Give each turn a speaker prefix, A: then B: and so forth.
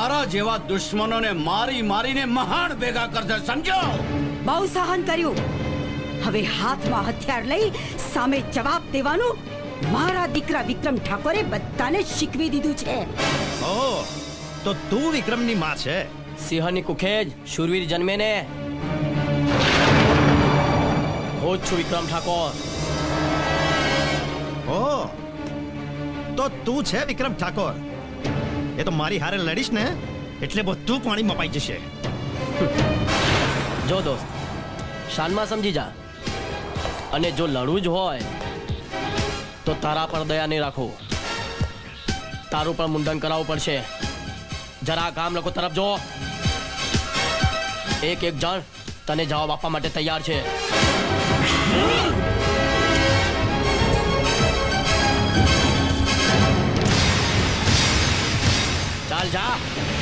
A: મારા જેવા દુશ્મનોને મારી મારીને મહાન ભેગા કરશે સમજો?
B: બહુ સહન કર્યું. હવે હાથમાં હથિયાર લઈ સામે જવાબ દેવાનું મારા દીકરા વિક્રમ ઠાકોરે બધાને શીખવી દીધું છે.
C: ઓહ તો તું વિક્રમની માં છે?
D: સિંહની કુખેજ શૂરવીર જન્મે ને. હું છું વિક્રમ ઠાકોર.
C: ઓહ તો તું છે વિક્રમ ઠાકોર? એ તો મારી હારે લડીશ ને, એટલે બધું પાણી મપાઈ જશે.
D: જો દોસ્ત, શાનમાં સમજી જા. અને જો લડવું જ હોય, તો તારા પર દયા નહીં રાખો. તારું પણ મુંડન કરાવવું પડશે. જરા ગામ લોકો તરફ જો. એક એક જણ તને જવાબ આપવા માટે તૈયાર છે. ચાલ જા.